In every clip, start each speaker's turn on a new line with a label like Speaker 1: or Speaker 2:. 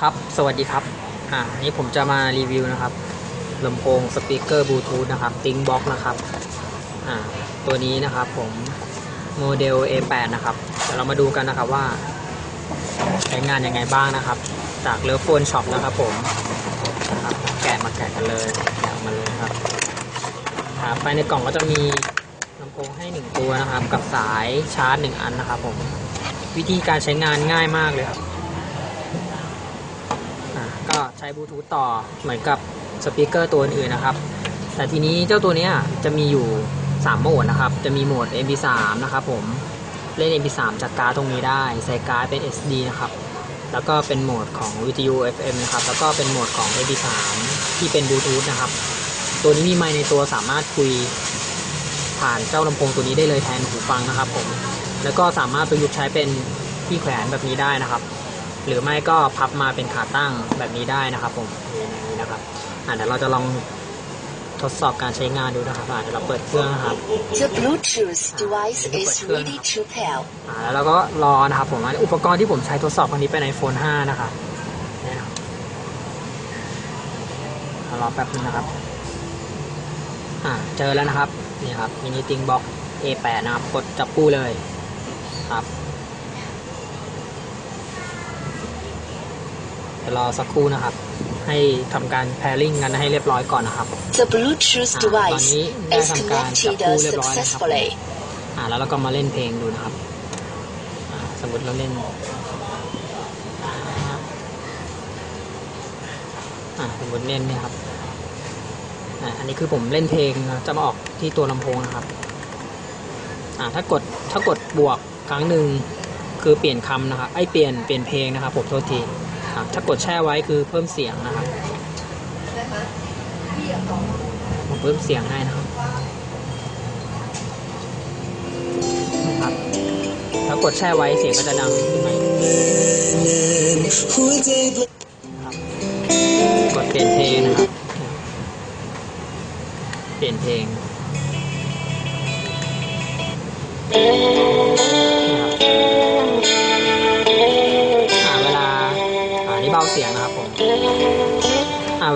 Speaker 1: ครับ สวัสดีครับ อ่านี่ผมจะมารีวิวนะครับลำโพงสปีกเกอร์บลูทูธนะครับติงบ็อกนะครับ อ่า ตัวนี้นะครับผมโมเดล A8 นะครับ เดี๋ยวเรามาดูกันนะครับว่า ใช้งานยังไงบ้างนะครับ จากเลือโฟนช็อปนะครับผมนะครับแกะมาแกะกันเลยแกะออกมาเลยครับครับภายในกล่องก็จะมีลำโพงให้หนึ่งตัวนะครับ กับสายชาร์จหนึ่งอันนะครับผม วิธีการใช้งานง่ายมากเลยครับ บลูทูธต่อเหมือนกับสปีกเกอร์ตัวอื่นๆนะครับ แต่ทีนี้เจ้าตัวนี้จะมีอยู่ 3 โหมดนะครับ จะมีโหมด MP3 นะครับผม เล่น MP3 จากการ์ดตรงนี้ได้ ใส่การ์ดเป็น SD นะครับ แล้วก็เป็นโหมดของวิทยุ FM นะครับ แล้วก็เป็นโหมดของ MP3 ที่เป็นบลูทูธนะครับ ตัวนี้มีไมค์ในตัวสามารถคุยผ่านเจ้าลำโพงตัวนี้ได้เลยแทนหูฟังนะครับผม แล้วก็สามารถประยุกต์ใช้เป็นที่แขวนแบบนี้ได้นะครับ หรือไม่ก็พับมาเป็นขาตั้งแบบนี้ได้นะครับ ผมนี่นะครับอ่าเดี๋ยวเราจะลองทดสอบการใช้งานดูนะครับอ่าเดี๋ยวเราเปิดเครื่องนะครับ
Speaker 2: The Bluetooth device is ready to pair.
Speaker 1: อ่าแล้วเราก็รอนะครับผมอันอุปกรณ์ที่ผมใช้ทดสอบครั้งนี้เป็น iPhone 5 นะครับเนี่ยนะครับอ่ารอแป๊บนึงนะครับอ่าเจอแล้วนะครับนี่ครับมินิติงบ็อก A8 นะครับกดจับคู่เลยครับเดี๋ ยวรอสักครู่นะครับ ให้ทำการ pairing กันให้เรียบร้อยก่อนนะครับ
Speaker 2: The Bluetooth
Speaker 1: อ่าตอน
Speaker 2: device
Speaker 1: นี้ได้
Speaker 2: is
Speaker 1: ทำการจับ
Speaker 2: connected
Speaker 1: คู่เรียบร้อยนะครับ
Speaker 2: successfully.
Speaker 1: อ่าแล้วเราก็มาเล่นเพลงดูนะครับอ่าสมมติเราเล่นอ่าอ่าสมมติเล่นเนี่ยครับอ่าอันนี้คือผมเล่นเพลงจะมาออกที่ตัวลำโพงนะครับอ่าถ้ากดถ้ากดบวกครั้งหนึ่งคือเปลี่ยนคำนะครับไอยเปลี่ยนเปลี่ยนเพลงนะครับผมโทษที ครับ ถ้ากดแช่ไว้คือเพิ่มเสียงนะครับผมเพิ่มเสียงให้นะครับนะครับแล้วกดแช่ไว้เสียงก็จะดังขึ้นมาครับกดเปลี่ยนเพลงนะครับ เปลี่ยนเพลง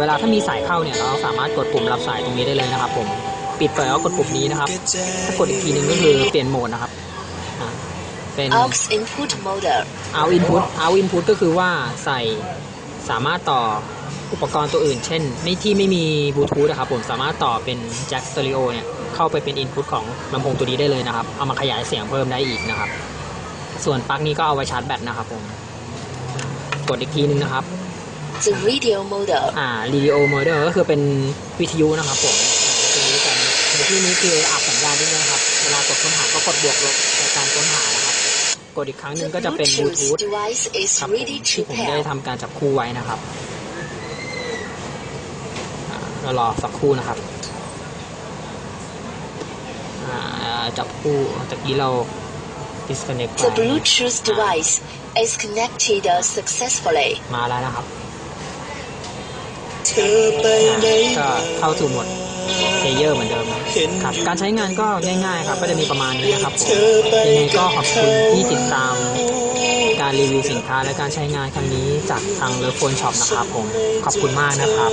Speaker 1: เวลาถ้ามีสายเข้าเนี่ยเราสามารถกดปุ่มรับสายตรงนี้ได้เลยนะครับ ผมปิดเปิดแล้วกดปุ่มนี้นะครับ ถ้ากดอีกทีหนึ่งก็คือเปลี่ยนโหมดนะครับอ่าเป็น
Speaker 2: Aux input model.
Speaker 1: out input out input ก็คือว่าใส่สามารถต่ออุปกรณ์ตัวอื่น เช่น ไม่ที่ไม่มีบลูทูธนะครับผมสามารถต่อเป็นแจ็คสเตอริโอเนี่ยเข้าไปเป็น input ของลำโพงตัวนี้ได้เลยนะครับ เอามาขยายเสียงเพิ่มได้อีกนะครับ ส่วนปลั๊กนี้ก็เอาไว้ชาร์จแบตนะครับผมกดอีกทีหนึงนะครับ
Speaker 2: The radio model.
Speaker 1: อ่า radio model ก็คือเป็นวิทยุนะครับผมอ่าวิทยุกันในที่นี้คืออับสัญญาณด้วยนะครับ เวลากดค้นหาก็กดบวกลบในการค้นหานะครับ กดอีกครั้งหนึ่
Speaker 2: The
Speaker 1: งก็จะเป็นบลูทูธ
Speaker 2: Bluetooth device is
Speaker 1: ครับผม
Speaker 2: ready
Speaker 1: ที่
Speaker 2: to
Speaker 1: ผมได้
Speaker 2: pair.
Speaker 1: ทำการจับคู่ไว้นะครับอ่าเรารอสักครู่นะครับอ่าจับคู่ตะกี้เรา disconnect ไป
Speaker 2: The Bluetooth device is connected successfully.
Speaker 1: มาแล้วนะครับ
Speaker 3: เธอไปไหน
Speaker 1: ก็เข้าสู่โหมดเพลเยอร์เหมือนเดิมครับการใช้งานก็ง่าย ๆ ครับ ก็จะมีประมาณนี้นะครับผมยังไงก็ขอบคุณที่ติดตามการรีวิวสินค้าและการใช้งานครั้งนี้จากทางเลฟโฟนช็อปนะครับผม ขอบคุณมากนะครับ